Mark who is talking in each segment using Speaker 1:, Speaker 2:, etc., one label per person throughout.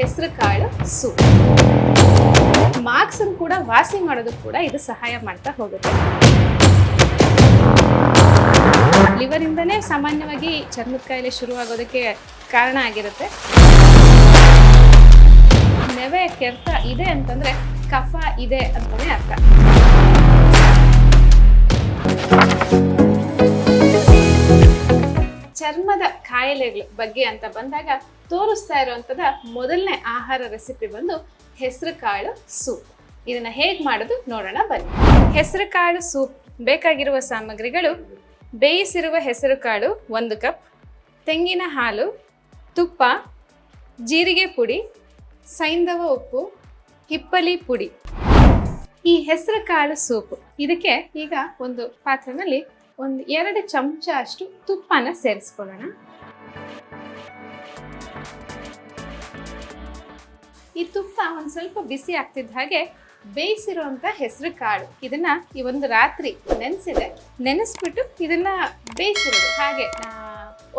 Speaker 1: ಹೆಸರು ಕಾಳು soup. Marks ಕೂಡ ವಾಸಿ ಮಾಡೋದಕ್ಕೆ ಕೂಡ ಇದು ಸಹಾಯ ಮಾಡ್ತಾ ಹೋಗುತ್ತೆ. ಲಿವರ್ ಇಂದನೇ ಸಾಮಾನ್ಯವಾಗಿ ಚರ್ಮದ ಕಾಯಿಲೆ ಶುರುವಾಗೋದಕ್ಕೆ ಕಾರಣ ಆಗಿರುತ್ತೆ. ನೆವೆ ಕೆರೆತ ಇದೆ ಅಂತಂದ್ರೆ ಕಫ ಇದೆ ಅಂತಾನೆ ಅರ್ಥ. ಚರ್ಮದ ಕಾಯಿಲೆಗಳ ಬಗ್ಗೆ ಅಂತ ಬಂದಾಗ ತೋರಿಸ್ತಾ ಇರುವಂತದ ಮೊದಲನೇ ಆಹಾರ ರೆಸಿಪಿ ಬಂದು ಹೆಸರು ಕಾಳು ಸೂಪ್ ಇದನ್ನ ಹೇಗೆ ಮಾಡೋದು ನೋಡೋಣ ಬನ್ನಿ. ಹೆಸರು ಕಾಳು ಸೂಪ್ ಬೇಕಾಗಿರುವ ಸಾಮಗ್ರಿಗಳು ಬೇಯಿಸಿರುವ ಹೆಸರು ಕಾಳು ಒಂದು ಕಪ್, ತೆಂಗಿನ ಹಾಲು ತುಪ್ಪ, ಜೀರಿಗೆ ಪುಡಿ, ಸೈಂಧವ ಉಪ್ಪು, ಹಿಪ್ಪಲಿ ಪುಡಿ. ಈ ಹೆಸರು ಕಾಳು ಸೂಪ್ ಇದಕ್ಕೆ ಈಗ ಒಂದು ಪಾತ್ರೆಯಲ್ಲಿ ಒಂದು ಎರಡು ಚಮಚ ಅಷ್ಟು ತುಪ್ಪನ ಸೇರಿಸ್ಕೊಳ್ಳೋಣ. ಈ ತುಪ್ಪ ಒಂದು ಸ್ವಲ್ಪ ಬಿಸಿ ಆಗ್ತಿದ್ದ ಹಾಗೆ ಬೇಯಿಸಿರುವಂತ ಹೆಸರು ಕಾಳು. ಇದನ್ನ ಈ ಒಂದು ರಾತ್ರಿ ನೆನೆಸಿದೆ. ನೆನೆಸ್ಬಿಟ್ಟು ಇದನ್ನ ಬೇಯಿಸಿರೋದು. ಹಾಗೆ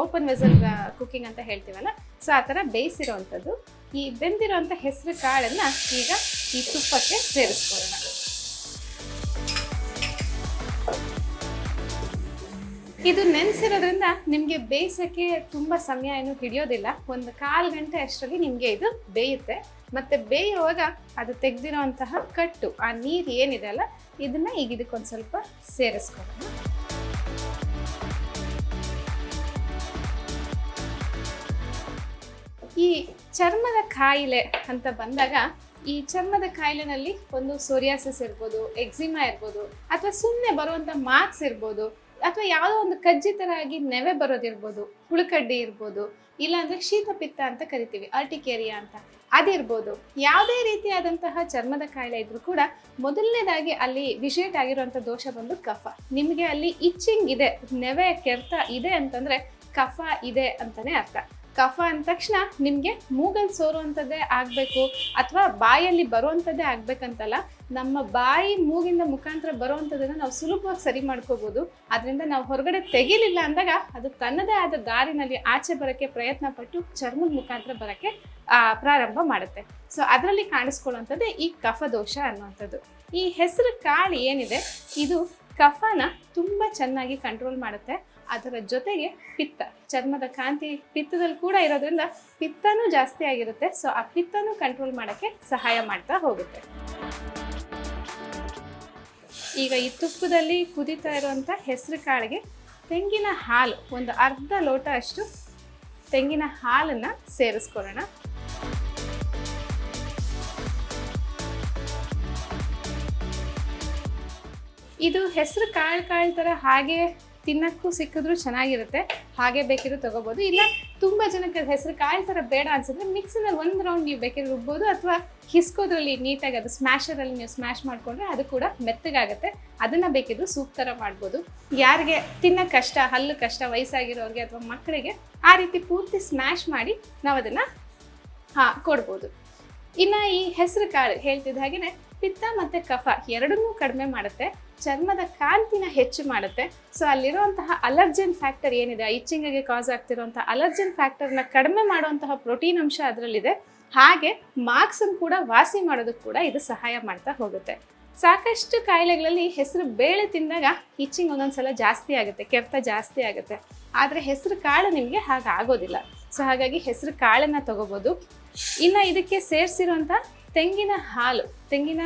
Speaker 1: ಓಪನ್ ವೆಸಲ್ ಕುಕಿಂಗ್ ಅಂತ ಹೇಳ್ತೀವಲ್ಲ ಸೊ ಆ ಥರ ಬೇಯಿಸಿರೋವಂಥದ್ದು. ಈ ಬೆಂದಿರೋಂಥ ಹೆಸರು ಕಾಳನ್ನು ಈಗ ಈ ತುಪ್ಪಕ್ಕೆ ಸೇರಿಸ್ಕೊಳ್ಳೋಣ. ಇದು ನೆನೆಸಿರೋದ್ರಿಂದ ನಿಮಗೆ ಬೇಯಿಸೋಕ್ಕೆ ತುಂಬ ಸಮಯ ಏನು ಹಿಡಿಯೋದಿಲ್ಲ. ಒಂದು ಕಾಲು ಗಂಟೆ ಅಷ್ಟರಲ್ಲಿ ನಿಮಗೆ ಇದು ಬೇಯುತ್ತೆ. ಮತ್ತೆ ಬೇಯುವಾಗ ಅದು ತೆಗೆದಿರುವಂತಹ ಕಟ್ಟು, ಆ ನೀರು ಏನಿದೆ ಅಲ್ಲ, ಇದನ್ನ ಈಗ ಇದಕ್ಕೊಂದು ಸ್ವಲ್ಪ ಸೇರಿಸ್ಕೊಳ್ಳೋಣ. ಈ ಚರ್ಮದ ಕಾಯಿಲೆ ಅಂತ ಬಂದಾಗ, ಈ ಚರ್ಮದ ಕಾಯಿಲೆನಲ್ಲಿ ಒಂದು ಸೋರಿಯಾಸಿಸ್ ಇರ್ಬೋದು, ಎಕ್ಸಿಮಾ ಇರ್ಬೋದು, ಅಥವಾ ಸುಮ್ಮನೆ ಬರುವಂಥ ಮಾರ್ಕ್ಸ್ ಇರ್ಬೋದು ಅಥವಾ ಯಾವುದೋ ಒಂದು ಕಜ್ಜಿ ಥರ ಆಗಿ ನೆವೆ ಬರೋದಿರ್ಬೋದು, ಹುಳುಕಡ್ಡಿ ಇರ್ಬೋದು ಶೀತ ಪಿತ್ತ ಅಂತ ಕರಿತೀವಿ ಅರ್ಟಿಕೇರಿಯಾ ಅಂತ. ಅದಿರ್ಬೋದು. ಯಾವುದೇ ರೀತಿಯಾದಂತಹ ಚರ್ಮದ ಕಾಯಿಲೆ ಇದ್ರೂ ಕೂಡ ಮೊದಲನೇದಾಗಿ ಅಲ್ಲಿ ವಿಷೇಟ್ ಆಗಿರುವಂಥ ದೋಷ ಬಂದು ಕಫ. ನಿಮಗೆ ಅಲ್ಲಿ ಇಚ್ಚಿಂಗ್ ಇದೆ, ನೆವೆ ಕೆರ್ತ ಇದೆ ಅಂತಂದ್ರೆ ಕಫ ಇದೆ ಅಂತಲೇ ಅರ್ಥ. ಕಫ ಅಂದ ತಕ್ಷಣ ನಿಮಗೆ ಮೂಗಲ್ಲಿ ಸೋರುವಂಥದ್ದೇ ಆಗಬೇಕು ಅಥವಾ ಬಾಯಲ್ಲಿ ಬರುವಂಥದ್ದೇ ಆಗಬೇಕಂತಲ್ಲ, ನಮ್ಮ ಬಾಯಿ ಮೂಗಿಂದ ಮುಖಾಂತರ ಬರುವಂಥದ್ದನ್ನು ನಾವು ಸುಲಭವಾಗಿ ಸರಿ ಮಾಡ್ಕೋಬೋದು. ಅದರಿಂದ ನಾವು ಹೊರಗಡೆ ತೆಗಿಲಿಲ್ಲ ಅಂದಾಗ ಅದು ತನ್ನದೇ ಆದ ದಾರಿನಲ್ಲಿ ಆಚೆ ಬರೋಕ್ಕೆ ಪ್ರಯತ್ನ ಪಟ್ಟು ಚರ್ಮದ ಮುಖಾಂತರ ಬರೋಕ್ಕೆ ಪ್ರಾರಂಭ ಮಾಡುತ್ತೆ. ಸೊ ಅದರಲ್ಲಿ ಕಾಣಿಸ್ಕೊಳ್ಳುವಂಥದ್ದೇ ಈ ಕಫ ದೋಷ ಅನ್ನುವಂಥದ್ದು. ಈ ಹೆಸರು ಕಾಳು ಏನಿದೆ, ಇದು ಕಫನ ತುಂಬ ಚೆನ್ನಾಗಿ ಕಂಟ್ರೋಲ್ ಮಾಡುತ್ತೆ. ಅದರ ಜೊತೆಗೆ ಪಿತ್ತ, ಚರ್ಮದ ಕಾಂತಿ ಪಿತ್ತದಲ್ಲಿ ಕೂಡ ಇರೋದ್ರಿಂದ ಪಿತ್ತನೂ ಜಾಸ್ತಿ ಆಗಿರುತ್ತೆ. ಸೊ ಆ ಪಿತ್ತನೂ ಕಂಟ್ರೋಲ್ ಮಾಡೋಕ್ಕೆ ಸಹಾಯ ಮಾಡ್ತಾ ಹೋಗುತ್ತೆ. ಈಗ ಈ ತುಪ್ಪದಲ್ಲಿ ಕುದೀತಾ ಇರುವಂಥ ಹೆಸರು ಕಾಳಿಗೆ ತೆಂಗಿನ ಹಾಲು, ಒಂದು ಅರ್ಧ ಲೋಟ ಅಷ್ಟು ತೆಂಗಿನ ಹಾಲನ್ನು ಸೇರಿಸ್ಕೊಳ್ಳೋಣ. ಇದು ಹೆಸರು ಕಾಳು ಕಾಳು ಥರ ಹಾಗೆ ತಿನ್ನಕ್ಕೂ ಸಿಕ್ಕಿದ್ರೂ ಚೆನ್ನಾಗಿರುತ್ತೆ. ಹಾಗೆ ಬೇಕಿದ್ರು ತಗೋಬೋದು. ಇಲ್ಲ ತುಂಬ ಜನಕ್ಕೆ ಹೆಸರು ಕಾಯಿ ಥರ ಬೇಡ ಅನ್ಸಿದ್ರೆ ಮಿಕ್ಸಿನಲ್ಲಿ ಒಂದು ರೌಂಡ್ ನೀವು ಬೇಕಿದ್ರೆ ರುಬ್ಬೋದು ಅಥವಾ ಹಿಸ್ಕೋದ್ರಲ್ಲಿ ನೀಟಾಗಿ ಅದು ಸ್ಮ್ಯಾಶರಲ್ಲಿ ನೀವು ಸ್ಮ್ಯಾಶ್ ಮಾಡಿಕೊಂಡ್ರೆ ಅದು ಕೂಡ ಮೆತ್ತಗಾಗುತ್ತೆ. ಅದನ್ನು ಬೇಕಿದ್ರು ಸೂಪ್ ಥರ ಮಾಡ್ಬೋದು. ಯಾರಿಗೆ ತಿನ್ನೋ ಕಷ್ಟ, ಹಲ್ಲು ಕಷ್ಟ, ವಯಸ್ಸಾಗಿರೋರಿಗೆ ಅಥವಾ ಮಕ್ಕಳಿಗೆ ಆ ರೀತಿ ಪೂರ್ತಿ ಸ್ಮ್ಯಾಶ್ ಮಾಡಿ ನಾವು ಅದನ್ನು, ಹಾಂ, ಕೊಡ್ಬೋದು. ಇನ್ನು ಈ ಹೆಸರು ಕಾಳು ಹೇಳ್ತಿದ್ದ ಹಾಗೆಯೇ ಪಿತ್ತ ಮತ್ತು ಕಫ ಎರಡನ್ನೂ ಕಡಿಮೆ ಮಾಡುತ್ತೆ. ಚರ್ಮದ ಕಾಂತಿನ ಹೆಚ್ಚು ಮಾಡುತ್ತೆ. ಸೊ ಅಲ್ಲಿರುವಂತಹ ಅಲರ್ಜನ್ ಫ್ಯಾಕ್ಟರ್ ಏನಿದೆ? ಇಚ್ಚಿಂಗಿಗೆ ಕಾಸ್ ಆಗ್ತಿರುವಂತಹ ಅಲರ್ಜನ್ ಫ್ಯಾಕ್ಟರ್ನ ಕಡಿಮೆ ಮಾಡುವಂತಹ ಪ್ರೋಟೀನ್ ಅಂಶ ಅದರಲ್ಲಿದೆ. ಹಾಗೆ ಮಾರ್ಕ್ಸ್ ಕೂಡ ವಾಸಿ ಮಾಡೋದಕ್ಕೆ ಕೂಡ ಇದು ಸಹಾಯ ಮಾಡ್ತಾ ಹೋಗುತ್ತೆ. ಸಾಕಷ್ಟು ಕಾಯಿಲೆಗಳಲ್ಲಿ ಹೆಸರು ಬೇಳೆ ತಿಂದಾಗ ಇಚ್ಚಿಂಗ್ ಒಂದೊಂದ್ಸಲ ಜಾಸ್ತಿ ಆಗುತ್ತೆ, ಕೆರೆತ ಜಾಸ್ತಿ ಆಗುತ್ತೆ. ಆದರೆ ಹೆಸರು ಕಾಳು ನಿಮಗೆ ಹಾಗಾಗೋದಿಲ್ಲ. ಸೊ ಹಾಗಾಗಿ ಹೆಸರು ಕಾಳನ್ನು ತಗೋಬೋದು. ಇನ್ನು ಇದಕ್ಕೆ ಸೇರಿಸಿರುವಂಥ ತೆಂಗಿನ ಹಾಲು, ತೆಂಗಿನ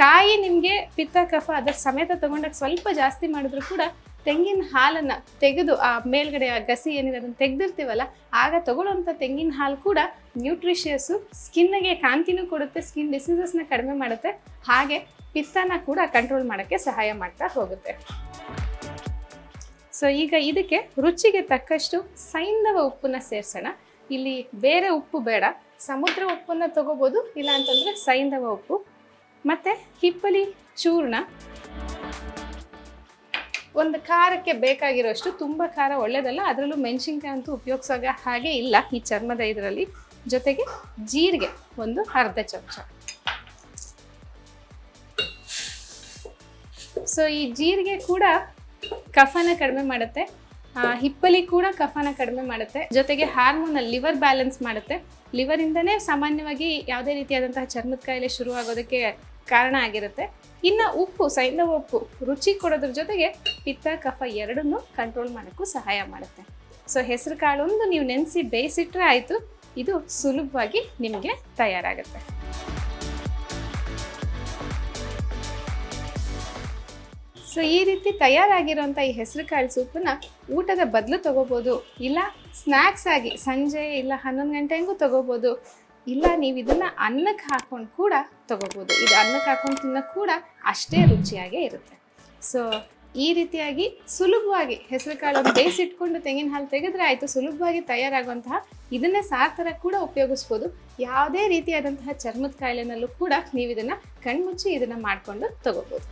Speaker 1: ಕಾಯಿ ನಿಮಗೆ ಪಿತ್ತ, ಕಫ ಅದರ ಸಮೇತ ತಗೊಂಡಾಗ ಸ್ವಲ್ಪ ಜಾಸ್ತಿ ಮಾಡಿದ್ರು ಕೂಡ ತೆಂಗಿನ ಹಾಲನ್ನು ತೆಗೆದು ಆ ಮೇಲ್ಗಡೆ ಆ ಗಸಿ ಏನಿದೆ ಅದನ್ನು ತೆಗೆದಿರ್ತೀವಲ್ಲ, ಆಗ ತಗೊಳ್ಳುವಂಥ ತೆಂಗಿನ ಹಾಲು ಕೂಡ ನ್ಯೂಟ್ರಿಷಿಯಸ್ಸು, ಸ್ಕಿನ್ನಿಗೆ ಕಾಂತಿನೂ ಕೊಡುತ್ತೆ, ಸ್ಕಿನ್ ಡಿಸೀಸಸ್ನ ಕಡಿಮೆ ಮಾಡುತ್ತೆ, ಹಾಗೆ ಪಿತ್ತನ ಕೂಡ ಕಂಟ್ರೋಲ್ ಮಾಡೋಕ್ಕೆ ಸಹಾಯ ಮಾಡ್ತಾ ಹೋಗುತ್ತೆ. ಸೊ ಈಗ ಇದಕ್ಕೆ ರುಚಿಗೆ ತಕ್ಕಷ್ಟು ಸೈಂಧವ ಉಪ್ಪನ್ನ ಸೇರಿಸೋಣ. ಇಲ್ಲಿ ಬೇರೆ ಉಪ್ಪು ಬೇಡ. ಸಮುದ್ರ ಉಪ್ಪನ್ನು ತಗೋಬೋದು, ಇಲ್ಲ ಅಂತಂದರೆ ಸೈಂಧವ ಉಪ್ಪು. ಮತ್ತು ಹಿಪ್ಪಲಿ ಚೂರ್ಣ. ಒಂದು ಖಾರಕ್ಕೆ ಬೇಕಾಗಿರೋಷ್ಟು ತುಂಬ ಖಾರ ಒಳ್ಳೇದಲ್ಲ, ಅದರಲ್ಲೂ ಮೆಣಸಿನ್ಕಾಯಿ ಅಂತೂ ಉಪಯೋಗಿಸೋ ಹಾಗೆ ಇಲ್ಲ ಈ ಚರ್ಮದ ಇದರಲ್ಲಿ. ಜೊತೆಗೆ ಜೀರಿಗೆ ಒಂದು ಅರ್ಧ ಚಮಚ. ಸೊ ಈ ಜೀರಿಗೆ ಕೂಡ ಕಫನ ಕಡಿಮೆ ಮಾಡುತ್ತೆ. ಹಿಪ್ಪಲಿ ಕೂಡ ಕಫನ ಕಡಿಮೆ ಮಾಡುತ್ತೆ. ಜೊತೆಗೆ ಹಾರ್ಮೋನ್ ಲಿವರ್ ಬ್ಯಾಲೆನ್ಸ್ ಮಾಡುತ್ತೆ. ಲಿವರಿಂದನೇ ಸಾಮಾನ್ಯವಾಗಿ ಯಾವುದೇ ರೀತಿಯಾದಂತಹ ಚರ್ಮದ ಕಾಯಿಲೆ ಶುರು ಆಗೋದಕ್ಕೆ ಕಾರಣ ಆಗಿರುತ್ತೆ. ಇನ್ನು ಉಪ್ಪು ಸೈಂಧವ ಉಪ್ಪು, ರುಚಿ ಕೊಡೋದ್ರ ಜೊತೆಗೆ ಪಿತ್ತ ಕಫ ಎರಡನ್ನೂ ಕಂಟ್ರೋಲ್ ಮಾಡೋಕ್ಕೂ ಸಹಾಯ ಮಾಡುತ್ತೆ. ಸೊ ಹೆಸರು ಕಾಳೊಂದು ನೀವು ನೆನೆಸಿ ಬೇಯಿಸಿಟ್ರೆ ಆಯಿತು. ಇದು ಸುಲಭವಾಗಿ ನಿಮಗೆ ತಯಾರಾಗುತ್ತೆ. ಸೊ ಈ ರೀತಿ ತಯಾರಾಗಿರೋಂಥ ಈ ಹೆಸರು ಕಾಳು ಸೂಪನ್ನ ಊಟದ ಬದಲು ತಗೋಬೋದು. ಇಲ್ಲ ಸ್ನ್ಯಾಕ್ಸ್ ಆಗಿ ಸಂಜೆ ಇಲ್ಲ ಹನ್ನೊಂದು ಗಂಟೆಗೂ ತಗೋಬೋದು. ಇಲ್ಲ, ನೀವು ಇದನ್ನು ಅನ್ನಕ್ಕೆ ಹಾಕ್ಕೊಂಡು ಕೂಡ ತಗೋಬೋದು. ಇದು ಅನ್ನಕ್ಕೆ ಹಾಕ್ಕೊಂಡು ತಿನ್ನೋಕೆ ಕೂಡ ಅಷ್ಟೇ ರುಚಿಯಾಗೇ ಇರುತ್ತೆ. ಸೊ ಈ ರೀತಿಯಾಗಿ ಸುಲಭವಾಗಿ ಹೆಸರುಕಾಳನ್ನು ಬೇಯಿಸಿಟ್ಕೊಂಡು ತೆಂಗಿನ ಹಾಲು ತೆಗೆದ್ರೆ ಆಯಿತು. ಸುಲಭವಾಗಿ ತಯಾರಾಗುವಂತಹ ಇದನ್ನೇ ಸಾರ್ ಥರ ಕೂಡ ಉಪಯೋಗಿಸ್ಬೋದು. ಯಾವುದೇ ರೀತಿಯಾದಂತಹ ಚರ್ಮದ ಕಾಯಿಲೆನಲ್ಲೂ ಕೂಡ ನೀವು ಇದನ್ನು ಕಣ್ಮುಚ್ಚಿ ಇದನ್ನು ಮಾಡಿಕೊಂಡು ತಗೋಬೋದು.